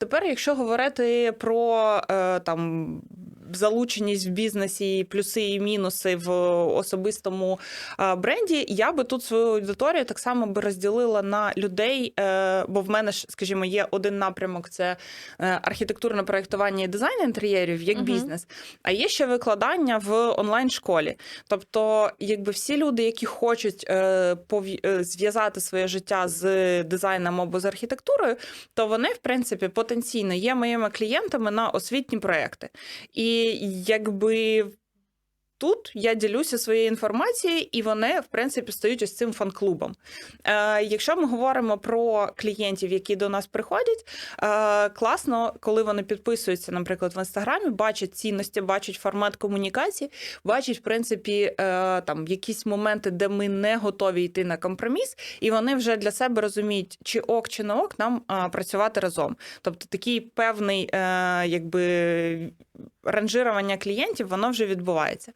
Тепер, якщо говорити про е, там. Залученість в бізнесі, плюси і мінуси в особистому е, бренді, я би тут свою аудиторію так само би розділила на людей, е, бо в мене ж, скажімо, є один напрямок: це е, архітектурне проєктування і дизайн інтер'єрів як Мгм. бізнес. А є ще викладання в онлайн-школі. Тобто, якби всі люди, які хочуть зв'язати своє життя з дизайном або з архітектурою, то вони, в принципі, потенційно є моїми клієнтами на освітні проекти. І якби. Тут я ділюся своєю інформацією, і вони, в принципі, стають ось цим фан-клубом. Е, якщо ми говоримо про клієнтів, які до нас приходять, е, класно, коли вони підписуються, наприклад, в інстаграмі, бачать цінності, бачать формат комунікації, бачать, в принципі, е, там якісь моменти, де ми не готові йти на компроміс, і вони вже для себе розуміють, чи ок, чи не ок нам е, працювати разом. Тобто такий певний, е, якби ранжирування клієнтів, воно вже відбувається.